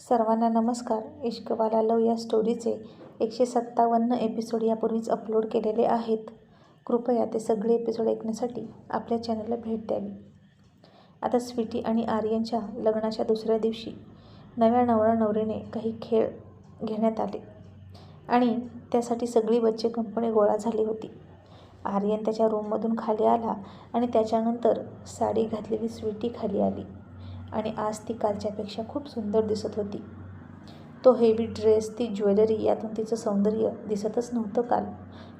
सर्वांना नमस्कार. इश्कवाला लव या स्टोरीचे एकशे सत्तावन्न एपिसोड यापूर्वीच अपलोड केलेले आहेत. कृपया ते सगळे एपिसोड ऐकण्यासाठी आपल्या चॅनलला भेट द्यावी. आता स्वीटी आणि आर्यनच्या लग्नाच्या दुसऱ्या दिवशी नव्या नवरा नवरीने काही खेळ घेण्यात आले आणि त्यासाठी सगळी बच्चे कंपनी गोळा झाली होती. आर्यन त्याच्या रूममधून खाली आला आणि त्याच्यानंतर साडी घातलेली स्वीटी खाली आली. आणि आज ती कालच्यापेक्षा खूप सुंदर दिसत होती. तो हेवी ड्रेस ती ज्वेलरी यातून तिचं सौंदर्य दिसतच नव्हतं काल.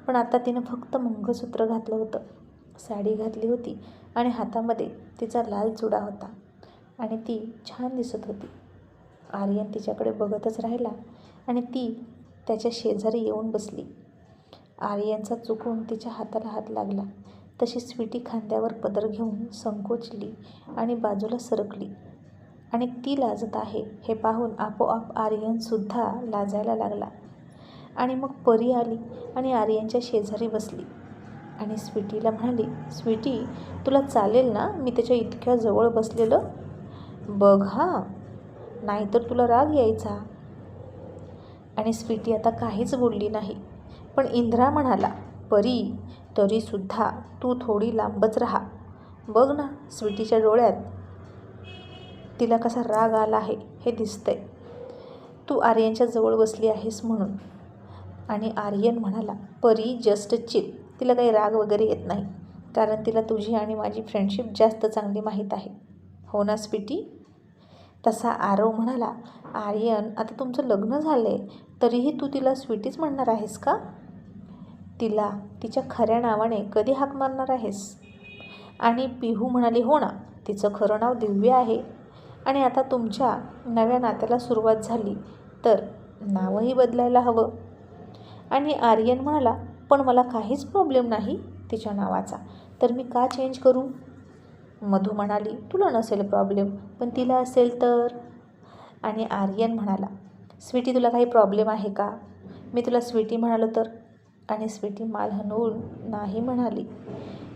पण आता तिनं फक्त मंगळसूत्र घातलं होतं. साडी घातली होती आणि हातामध्ये तिचा लाल चुडा होता. आणि ती छान दिसत होती. आर्यन तिच्याकडे बघतच राहिला आणि ती त्याच्या शेजारी येऊन बसली. आर्यनचा चुकून तिच्या हाताला हात लागला. तशी स्वीटी खांद्यावर पदर घेऊन संकोचली आणि बाजूला सरकली. आणि ती लाजत आहे हे पाहून आपोआप आर्यनसुद्धा लाजायला लागला. आणि मग परी आली आणि आर्यनच्या शेजारी बसली. आणि स्वीटीला म्हणाली स्वीटी तुला चालेल ना मी त्याच्या इतक्या जवळ बसलेलं? बघ हां नाहीतर तुला राग यायचा. आणि स्वीटी आता काहीच बोलली नाही. पण इंद्रा म्हणाला परी तरीसुद्धा तू थोडी लांबच राहा. बघ ना स्वीटीच्या डोळ्यात तिला कसा राग आला आहे हे दिसतंय. तू आर्यनच्या जवळ बसली आहेस म्हणून. आणि आर्यन म्हणाला परी जस्ट चिल तिला काही राग वगैरे येत नाही कारण तिला तुझी आणि माझी फ्रेंडशिप जास्त चांगली माहीत आहे. हो ना स्वीटी? तसा आरव म्हणाला आर्यन आता तुमचं लग्न झालं आहे तरीही तू तिला स्वीटीच म्हणणार आहेस का? तिला तिच्या खऱ्या नावाने कधी हाक मारणार आहेस? आणि पिहू म्हणाली हो ना तिचं खरं नाव दिव्य आहे. आणि आता तुमच्या नव्या नात्याला सुरुवात झाली तर नावही बदलायला हवं. आणि आर्यन म्हणाला पण मला काहीच प्रॉब्लेम नाही तिच्या नावाचा तर मी का चेंज करू? मधू म्हणाली तुला नसेल प्रॉब्लेम पण तिला असेल तर? आणि आर्यन म्हणाला स्वीटी तुला काही प्रॉब्लेम आहे का? मी तुला स्वीटी म्हणालो तर? आणि स्वीटी माल हनवून नाही म्हणाली.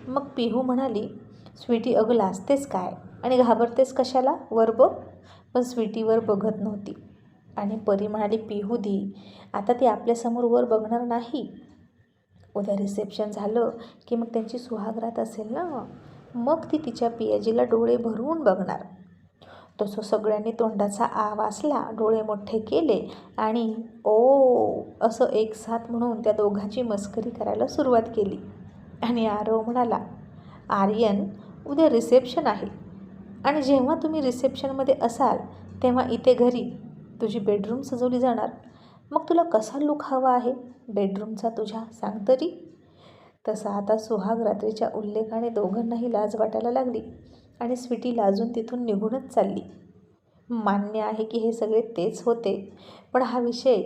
मग पिहू म्हणाली स्वीटी अगं लाजतेस काय? आणि घाबरतेस कशाला? वर बघ पण स्वीटीवर बघत नव्हती. आणि परी म्हणाली पिहू दी आता ती आपल्यासमोर वर बघणार नाही. उद्या रिसेप्शन झालं की मग त्यांची सुहागरात असेल ना? मग ती तिच्या पियाजीला डोळे भरवून बघणार. तसं सगळ्यांनी तोंडाचा आ वाचला डोळे मोठे केले आणि ओ असं एक साथ म्हणून त्या दोघांची मस्करी करायला सुरुवात केली. आणि आरव म्हणाला आर्यन उद्या रिसेप्शन आहे. आणि जेव्हा तुम्ही रिसेप्शनमध्ये असाल तेव्हा इथे घरी. तुझी बेडरूम सजवली जाणार. मग तुला कसा लुक हवा आहे? बेडरूमचा तुझ्या सांग तरी. तसा आता सुहाग रात्रीच्या उल्लेखाने दोघांनाही लाज वाटायला लागली. आणि स्वीटी लाजून तिथून निघूनच चालली. मान्य आहे की हे सगळे तेच होते पण हा विषय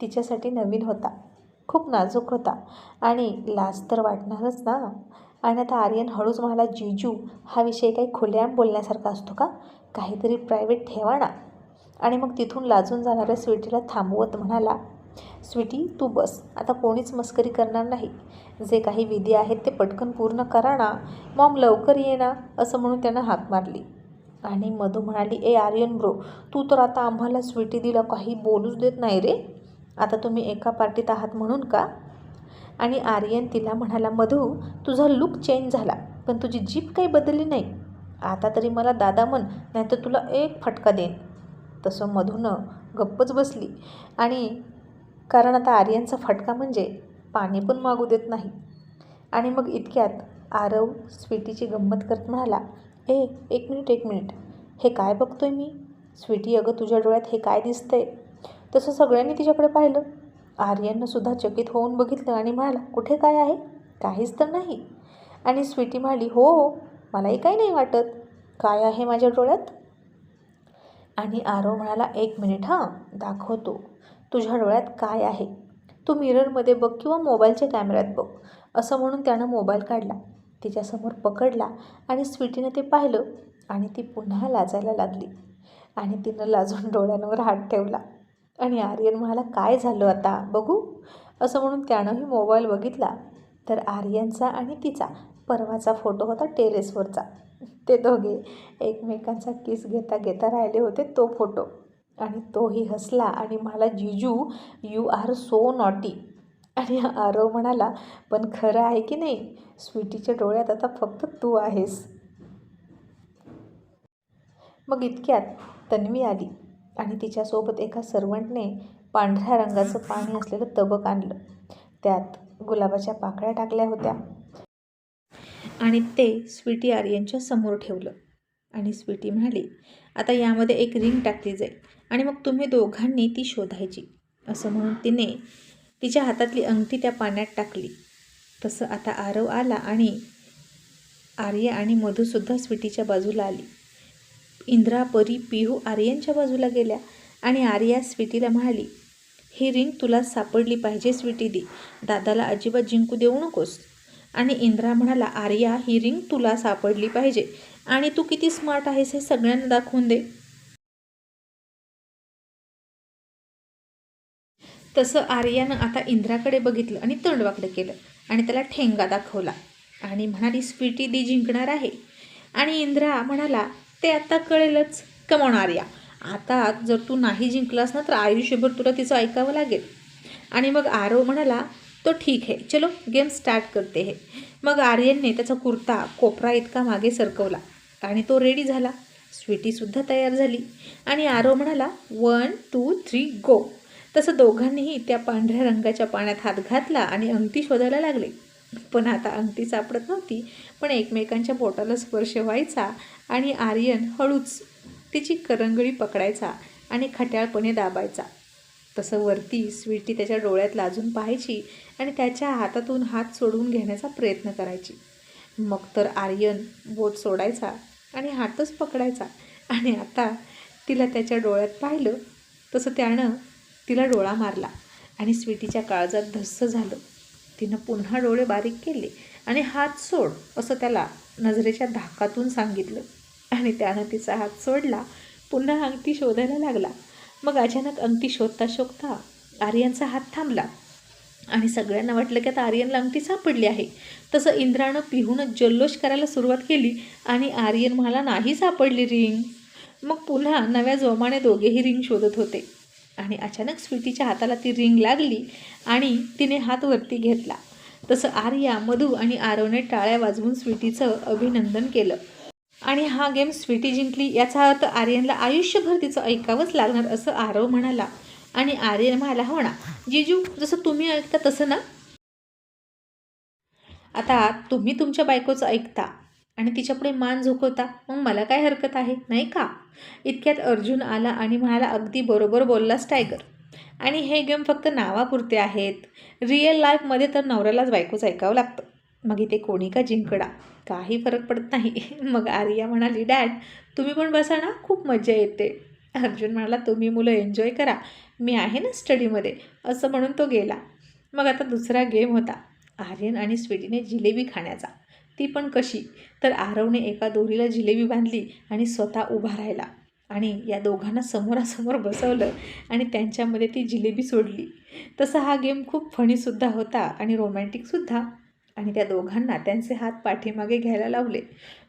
तिच्यासाठी नवीन होता. खूप नाजूक होता. आणि लाज तर वाटणारच ना? आणि आता आर्यन हळूच म्हणाला जीजू हा विषय काही खुल्याम बोलण्यासारखा असतो का? काहीतरी प्रायव्हेट ठेवा ना. आणि मग तिथून लाजून जाणाऱ्या स्वीटीला थांबवत म्हणाला स्वीटी तू बस. आता कोणीच मस्करी करणार नाही. जे काही विधी आहेत ते पटकन पूर्ण करा ना. मॉम लवकर ये ना असं म्हणून त्यानं हाक मारली. आणि मधू म्हणाली ए आर्यन ब्रो तू तर आता आम्हाला स्वीटी दिला काही बोलूच देत नाही रे. आता तुम्ही एका पार्टीत आहात म्हणून का? आणि आर्यन तिला म्हणाला मधू तुझा लुक चेंज झाला पण तुझी जीप काही बदलली नाही. आता तरी मला दादा म्हण नाहीतर तुला एक फटका देईन. तसं मधूनं गप्पच बसली. आणि कारण आता आर्यनचा फटका म्हणजे पाणी पण मागू देत नाही. आणि मग इतक्यात आरव स्वीटीची गंमत करत म्हणाला ए एक मिनिट एक मिनिट. हे काय बघतोय मी? स्वीटी अगं तुझ्या डोळ्यात हे काय दिसतंय? तसं सगळ्यांनी तिच्याकडे पाहिलं. आर्यननं सुद्धा चकित होऊन बघितलं आणि म्हणाला कुठे काय आहे? काहीच तर नाही. आणि स्वीटी म्हणाली हो मलाही काही नाही वाटत. काय आहे माझ्या डोळ्यात? आणि आरव म्हणाला एक मिनिट हां दाखवतो. तुझ्या डोळ्यात काय आहे? तू मिररमध्ये बघ किंवा मोबाईलच्या कॅमेऱ्यात बघ. असं म्हणून त्यानं मोबाईल काढला. तिच्यासमोर पकडला आणि स्वीटीनं ते पाहिलं आणि ती पुन्हा लाजायला लागली. आणि तिनं लाजून डोळ्यांवर हात ठेवला. आणि आर्यन म्हणाला काय झालं आता? बघू. असं म्हणून त्यानंही मोबाईल बघितला. तर आर्यनचा आणि तिचा परवाचा फोटो होता टेरेसवरचा. ते दोघे एकमेकांचा किस घेता घेता राहिले होते तो फोटो. आणि तोही हसला आणि मला जिजू यू आर सो नॉटी आणि आरव म्हणाला पण खरं आहे की नाही? स्वीटीच्या डोळ्यात आता फक्त तू आहेस. मग इतक्यात तन्वी आली आणि तिच्यासोबत एका सर्वंटने पांढऱ्या रंगाचं पाणी असलेलं तबक आणलं. त्यात गुलाबाच्या पाकळ्या टाकल्या होत्या आणि ते स्वीटी आर्यनच्या समोर ठेवलं. आणि स्वीटी म्हणाली आता यामध्ये एक रिंग टाकली जाईल. आणि मग तुम्ही दोघांनी ती शोधायची. असं म्हणून तिने तिच्या हातातली अंगठी त्या पाण्यात टाकली. तसं आता आरव आला आणि आर्य आणि मधूसुद्धा स्वीटीच्या बाजूला आली. इंद्रा परी पिहू आर्यनच्या बाजूला गेल्या आणि आर्या स्वीटीला म्हणाली ही रिंग तुला सापडली पाहिजे स्वीटी दी. दादाला अजिबात जिंकू देऊ नकोस. आणि इंद्रा म्हणाला आर्या ही रिंग तुला सापडली पाहिजे आणि तू किती स्मार्ट आहेस हे सगळ्यांना दाखवून दे. तसं आर्यानं आता इंद्राकडे बघितलं आणि तोंडवाकडे केलं आणि त्याला ठेंगा दाखवला. आणि म्हणाली स्वीटी दी जिंकणार आहे. आणि इंद्रा म्हणाला ते आता कळेलच. कमवून आर्या. आता जर तू नाही जिंकलास ना तर आयुष्यभर तुला तिचं ऐकावं लागेल. आणि मग आरव म्हणाला तो ठीक आहे. चलो गेम स्टार्ट करते हे. मग आर्यनने त्याचा कुर्ता कोपरा इतका मागे सरकवला आणि तो रेडी झाला. स्वीटीसुद्धा तयार झाली. आणि आरव म्हणाला वन टू थ्री गो तसं दोघांनीही त्या पांढऱ्या रंगाच्या पाण्यात हात घातला आणि अंगठी शोधायला लागले. पण आता अंगठी सापडत नव्हती पण एकमेकांच्या बोटाला स्पर्श व्हायचा आणि आर्यन हळूच तिची करंगळी पकडायचा आणि खट्याळपणे दाबायचा. तसं वरती स्वीटी त्याच्या डोळ्यात लाजून पाहायची आणि त्याच्या हातातून हात सोडवून घेण्याचा प्रयत्न करायची. मग तर आर्यन बोट सोडायचा आणि हातच पकडायचा आणि आता तिला त्याच्या डोळ्यात पाहिलं तसं त्यानं तिला डोळा मारला आणि स्वीटीच्या काळजात धस्स झालं. तिनं पुन्हा डोळे बारीक केले आणि हात सोड असं त्याला नजरेच्या धाकातून सांगितलं. आणि त्यानं तिचा हात सोडला पुन्हा अंगठी शोधायला लागला. मग अचानक अंगठी शोधता शोधता आर्यनचा हात थांबला. आणि सगळ्यांना वाटलं की आता आर्यनला अंगठी सापडली आहे. तसं इंद्रानं पिहून जल्लोष करायला सुरुवात केली आणि आर्यन म्हणाला नाही सापडली रिंग. मग पुन्हा नव्या जोमाने दोघेही रिंग शोधत होते. आणि अचानक स्वीटीच्या हाताला ती रिंग लागली आणि तिने हात वरती घेतला. तसं आर्या मधू आणि आरवने टाळ्या वाजवून स्वीटीचं अभिनंदन केलं. आणि हा गेम स्वीटी जिंकली याचा अर्थ आर्यनला आयुष्यभर तिचं ऐकावंच लागणार असं आरव म्हणाला. आणि आर्यन म्हणाला हो म्हणा जिजू जसं तुम्ही ऐकता तसं ना? आता तुम्ही तुमच्या बायकोचं ऐकता. आणि तिच्यापुढे मान झुकवता मग मला काय हरकत आहे? नाही का? इतक्यात अर्जुन आला आणि म्हणाला अगदी बरोबर बोललास टायगर. आणि हे गेम फक्त नावापुरते आहेत. रिअल लाईफमध्ये तर नवऱ्यालाच बायकोच ऐकावं लागतं. मग इथे कोणी का जिंकडा काही फरक पडत नाही. मग आर्या म्हणाली डॅड तुम्ही पण बसा ना खूप मजा येते. अर्जुन म्हणाला तुम्ही मुलं एन्जॉय करा. मी आहे ना स्टडीमध्ये. असं म्हणून तो गेला. मग आता दुसरा गेम होता. आर्यन आणि स्वीटीने जिलेबी खाण्याचा. ती पण कशी? तर आरवने एका दोरीला जिलेबी बांधली आणि स्वतः उभा राहिला. आणि या दोघांना समोरासमोर बसवलं आणि त्यांच्यामध्ये ती जिलेबी सोडली. तसा हा गेम खूप फणीसुद्धा होता आणि रोमॅन्टिकसुद्धा आणि त्या दोघांना त्यांचे हात पाठीमागे घ्यायला लावले.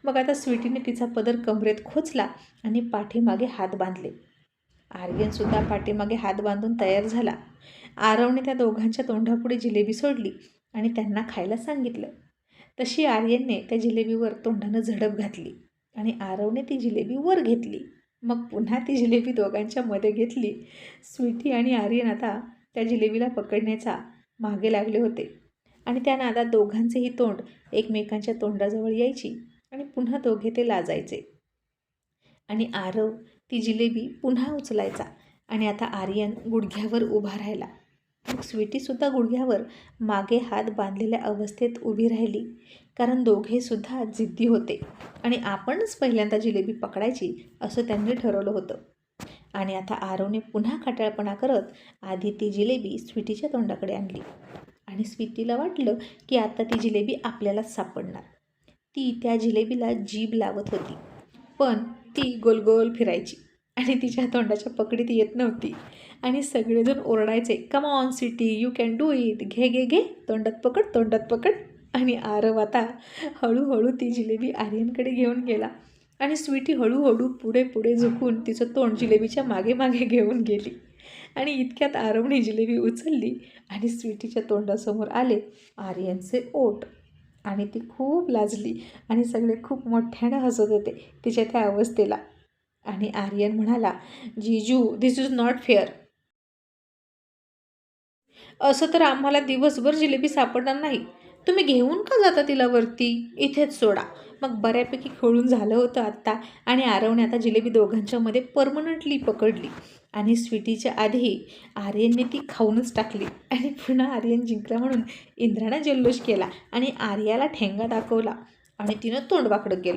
मग आता स्वीटीने तिचा पदर कमरेत खोचला आणि पाठीमागे हात बांधले. आर्यनसुद्धा पाठीमागे हात बांधून तयार झाला. आरवने त्या दोघांच्या तोंडापुढे जिलेबी सोडली आणि त्यांना खायला सांगितलं. तशी आर्यनने त्या जिलेबीवर तोंडानं झडप घातली आणि आरवने ती जिलेबी वर घेतली. मग पुन्हा ती जिलेबी दोघांच्या मध्ये घेतली. स्वीटी आणि आर्यन आता त्या जिलेबीला पकडण्याचा मागे लागले होते. आणि त्या नादात दोघांचेही तोंड एकमेकांच्या तोंडाजवळ यायची आणि पुन्हा दोघे ते लाजायचे. आणि आरव ती जिलेबी पुन्हा उचलायचा आणि आता आर्यन गुडघ्यावर उभा राहिला. मग स्वीटीसुद्धा गुडघ्यावर मागे हात बांधलेल्या अवस्थेत उभी राहिली. कारण दोघेसुद्धा जिद्दी होते आणि आपणच पहिल्यांदा जिलेबी पकडायची असं त्यांनी ठरवलं होतं. आणि आता आरवने पुन्हा खटाळपणा करत आधी ती जिलेबी स्वीटीच्या तोंडाकडे आणली. आणि स्वीटीला वाटलं की आता ती जिलेबी आपल्यालाच सापडणार. ती त्या जिलेबीला जीभ लावत होती. पण ती गोलगोल फिरायची आणि तिच्या तोंडाच्या पकडीत येत नव्हती. आणि सगळेजण ओरडायचे come on city you can do it घे घे घे. तोंडात पकड तोंडात पकड. आणि आरव आता हळूहळू ती जिलेबी आर्यनकडे घेऊन गेला. आणि स्वीटी हळूहळू पुढे पुढे झुकून तिचं तोंड जिलेबीच्या मागे मागे घेऊन गेली. आणि इतक्यात आरवने जिलेबी उचलली आणि स्वीटीच्या तोंडासमोर आले. आर्यनचे ओट आणि ती खूप लाजली आणि सगळे खूप मोठ्यानं हसत होते तिच्या त्या अवस्थेला. आणि आर्यन म्हणाला जीजू दिस इज नॉट फेअर असं तर आम्हाला दिवसभर जिलेबी सापडणार नाही. तुम्ही घेऊन का जाता तिला वरती? इथेच सोडा. मग बऱ्यापैकी खेळून झालं होतं आत्ता आणि आरवने आता जिलेबी दोघांच्यामध्ये परमनंटली पकडली. आणि स्वीटीच्या आधी आर्यनने ती खाऊनच टाकली. आणि पुन्हा आर्यन जिंकला म्हणून इंद्रानं जल्लोष केला आणि आर्याला ठेंगा दाखवला आणि तिनं तोंड वाकडं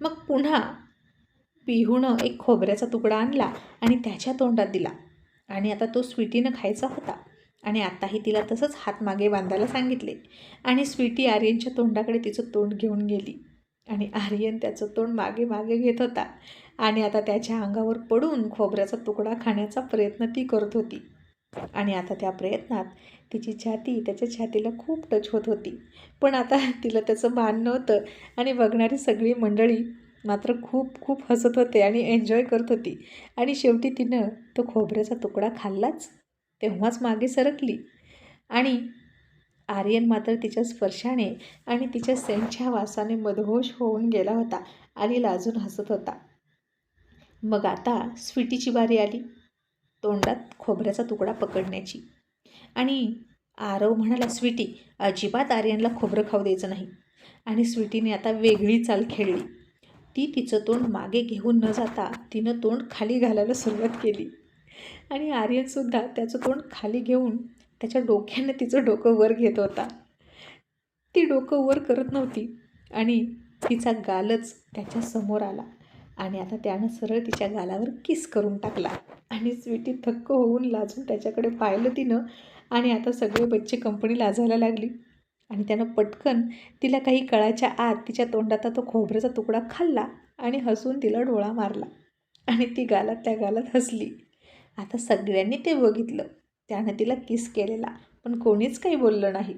मग पुन्हा पिहूनं एक खोबऱ्याचा तुकडा आणला आणि त्याच्या तोंडात दिला. आणि आता तो स्वीटीनं खायचा होता. आणि आताही तिला तसंच हात मागे बांधायला सांगितले. आणि स्वीटी आर्यनच्या तोंडाकडे तिचं तोंड घेऊन गेली. आणि आर्यन त्याचं तोंड मागे मागे घेत होता. आणि आता त्याच्या अंगावर पडून खोबऱ्याचा तुकडा खाण्याचा प्रयत्न ती करत होती. आणि आता त्या प्रयत्नात तिची छाती त्याच्या छातीला खूप टच होत होती. पण आता तिला त्याचं भान नव्हतं आणि बघणारी सगळी मंडळी मात्र खूप खूप हसत होते आणि एन्जॉय करत होती. आणि शेवटी तिनं तो खोबऱ्याचा तुकडा खाल्लाच. तेव्हाच मागे सरकली. आणि आर्यन मात्र तिच्या स्पर्शाने आणि तिच्या सेंटच्या वासाने मदहोश होऊन गेला होता आणि लाजून हसत होता. मग आता स्वीटीची बारी आली. तोंडात खोबऱ्याचा तुकडा पकडण्याची. आणि आरव म्हणाला स्वीटी अजिबात आर्यनला खोबरं खाऊ द्यायचं नाही. आणि स्वीटीने आता वेगळी चाल खेळली. ती तिचं तोंड मागे घेऊन न जाता तिनं तोंड खाली घालायला सुरुवात केली. आणि आर्यनसुद्धा त्याचं तोंड खाली घेऊन त्याच्या डोक्याने तिचं डोकं वर घेत होता. ती डोकं वर करत नव्हती आणि तिचा गालच त्याच्यासमोर आला आणि आता त्यानं सरळ तिच्या गालावर किस करून टाकला. आणि स्वीटी थक्क होऊन लाजून त्याच्याकडे पाहिलं तिनं आणि आता सगळे बच्चे कंपनी लाजायला लागली. आणि त्यानं पटकन तिला काही कळाच्या आत तिच्या तोंडाचा तो खोबऱ्याचा तुकडा खाल्ला आणि हसून तिला डोळा मारला. आणि ती गालात त्या गालात हसली. आता सगळ्यांनी ते बघितलं. त्यानं तिला किस केलेला पण कोणीच काही बोललं नाही.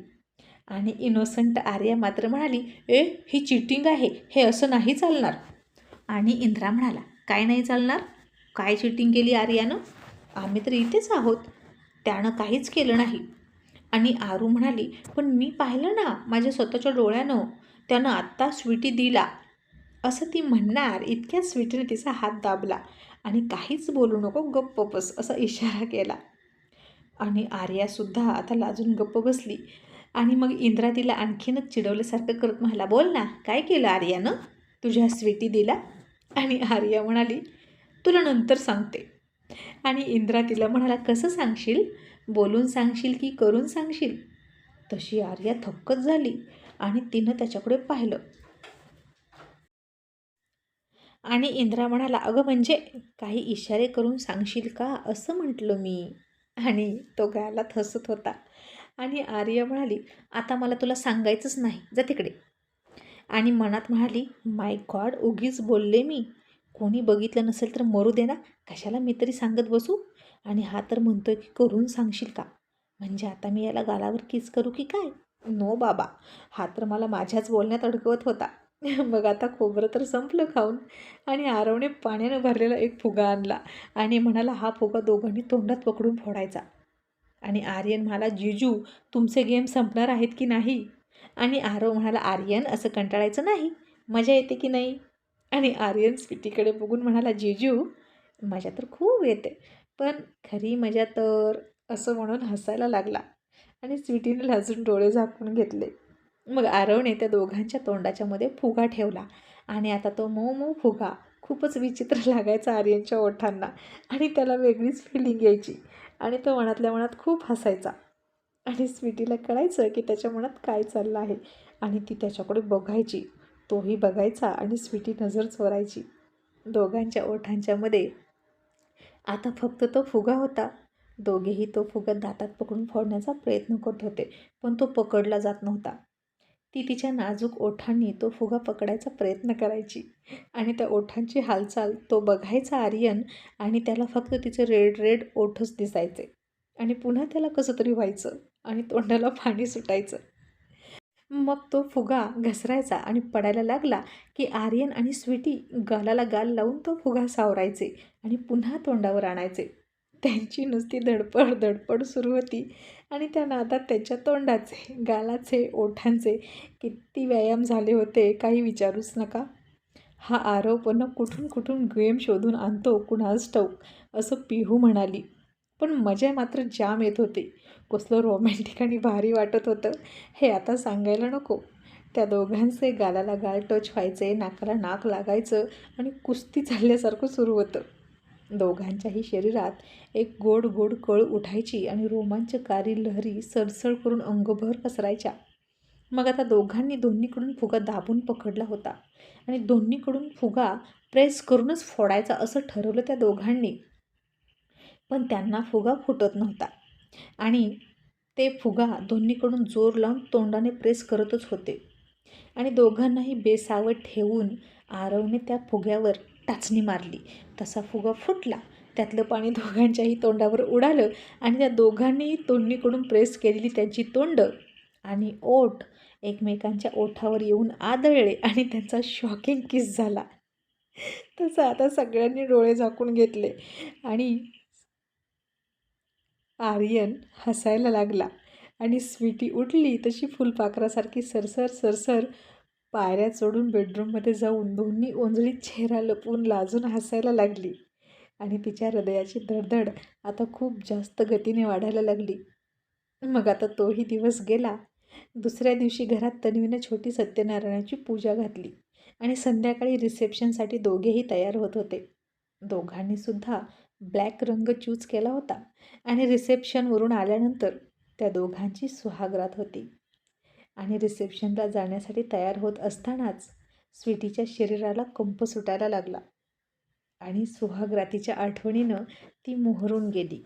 आणि इनोसंट आर्या मात्र म्हणाली ए ही चिटिंग आहे हे असं नाही चालणार. आणि इंद्रा म्हणाला काय नाही चालणार? काय चिटिंग केली आर्यानं? आम्ही तर इथेच आहोत. त्यानं काहीच केलं नाही. आणि आरू म्हणाली पण मी पाहिलं ना माझ्या स्वतःच्या डोळ्यानं त्यानं आत्ता स्वीटी दिला. असं ती म्हणणार इतक्या स्वीटीने तिचा हात दाबला. आणि काहीच बोलू नको गप्प बस असा इशारा केला. आणि आर्यासुद्धा आता लाजून गप्प बसली. आणि मग इंद्रा तिला आणखीनच चिडवल्यासारखं करत म्हणाला बोल ना काय केलं आर्यानं? तुझ्या स्वीटी दिला? आणि आर्या म्हणाली तुला नंतर सांगते. आणि इंद्रा तिला म्हणाला कसं सांगशील? बोलून सांगशील की करून सांगशील? तशी आर्या थक्कच झाली आणि तिनं त्याच्याकडे पाहिलं. आणि इंद्रा म्हणाला अगं म्हणजे काही इशारे करून सांगशील का? असं म्हटलं मी. आणि तो गालात हसत होता. आणि आर्य म्हणाली आता मला तुला सांगायचंच नाही. जा तिकडे. आणि मनात म्हणाली माय गॉड उगीच बोलले मी. कोणी बघितलं नसेल तर मरू दे ना. कशाला मी तरी सांगत बसू? आणि हा तर म्हणतोय की करून सांगशील का? म्हणजे आता मी याला गालावर किस करू की काय? नो बाबा. हा तर मला माझ्याच बोलण्यात अडकवत होता. मग आता खोबरं तर संपलं खाऊन. आणि आरवने पाण्यानं भरलेला एक फुगा आणला आणि म्हणाला हा फुगा दोघांनी तोंडात पकडून फोडायचा. आणि आर्यन म्हणाला जिजू तुमचे गेम संपणार आहेत की नाही? आणि आरव म्हणाला आर्यन असं कंटाळायचं नाही. मजा येते की नाही? आणि आर्यन स्वीटीकडे बघून म्हणाला जिजू मजा तर खूप येते पण खरी मजा तर असं म्हणून हसायला लागला. आणि स्वीटीने लाजून डोळे झाकून घेतले. मग आरवने त्या दोघांच्या तोंडाच्या मध्ये फुगा ठेवला. आणि आता तो मऊ मऊ फुगा खूपच विचित्र लागायचा आर्यनच्या ओठांना. आणि त्याला वेगळीच फिलिंग यायची. आणि तो मनातल्या मनात खूप हसायचा. आणि स्वीटीला कळायचं की त्याच्या मनात काय चाललं आहे. आणि ती त्याच्याकडे बघायची. तोही बघायचा आणि स्वीटी नजर चोरायची. दोघांच्या ओठांच्यामध्ये आता फक्त तो फुगा होता. दोघेही तो फुगा दातात पकडून फोडण्याचा प्रयत्न करत होते. पण तो पकडला जात नव्हता. ती तिच्या नाजूक ओठांनी तो फुगा पकडायचा प्रयत्न करायची. आणि त्या ओठांची हालचाल तो बघायचा आर्यन आणि त्याला फक्त तिचे रेड रेड ओठच दिसायचे. आणि पुन्हा त्याला कसं तरी व्हायचं आणि तोंडाला पाणी सुटायचं. मग तो फुगा घसरायचा आणि पडायला लागला की आर्यन आणि स्वीटी गालाला गाल लावून तो फुगा सावरायचे आणि पुन्हा तोंडावर आणायचे. त्यांची नुसती धडपड धडपड सुरू होती. आणि त्या नादात त्याच्या तोंडाचे गालाचे ओठांचे किती व्यायाम झाले होते काही विचारूच नका. हा आरोप न कुठून कुठून गेम शोधून आणतो कुणास ठाऊक असं पिहू म्हणाली. पण मजा मात्र जाम येत होती. कसलं रोमॅन्टिक आणि भारी वाटत होतं हे आता सांगायला नको. त्या दोघांचे गालाला गाल टच व्हायचे नाकाला नाक लागायचं आणि कुस्ती चालल्यासारखं सुरू होतं. दोघांच्याही शरीरात एक गोड गोड कळ उठायची आणि रोमांचकारी लहरी सळसळ करून अंगभर पसरायच्या. मग आता दोघांनी दोन्हीकडून फुगा दाबून पकडला होता आणि दोन्हीकडून फुगा प्रेस करूनच फोडायचा असं ठरवलं त्या दोघांनी. पण त्यांना फुगा फुटत नव्हता आणि ते फुगा दोन्हीकडून जोर लावून तोंडाने प्रेस करतच होते. आणि दोघांनाही बेसावट ठेवून आरवने त्या फुग्यावर टाचणी मारली. तसा फुगा फुटला. त्यातलं पाणी दोघांच्याही तोंडावर उडालं आणि त्या दोघांनीही तोंडणीकडून प्रेस केलेली त्यांची तोंड आणि ओठ एकमेकांच्या ओठावर येऊन आदळले आणि त्यांचा शॉकिंग किस झाला. तसं आता सगळ्यांनी डोळे झाकून घेतले आणि आर्यन हसायला लागला आणि स्वीटी उठली तशी फुलपाखरासारखी सरसर सरसर पायऱ्या चढून बेडरूममध्ये जाऊन दोन्ही ओंजळीत चेहरा लपवून लाजून हसायला लागली. आणि तिच्या हृदयाची धडधड आता खूप जास्त गतीने वाढायला लागली. मग आता तोही दिवस गेला. दुसऱ्या दिवशी घरात तन्वीनं छोटी सत्यनारायणाची पूजा घातली. आणि संध्याकाळी रिसेप्शनसाठी दोघेही तयार होत होते. दोघांनीसुद्धा ब्लॅक रंग चूज केला होता. आणि रिसेप्शनवरून आल्यानंतर त्या दोघांची सुहागरात होती. आणि रिसेप्शनला जाण्यासाठी तयार होत असतानाच स्वीटीच्या शरीराला कंप सुटायला लागला. आणि सुहागरातीच्या आठवणीनं ती मोहरून गेली.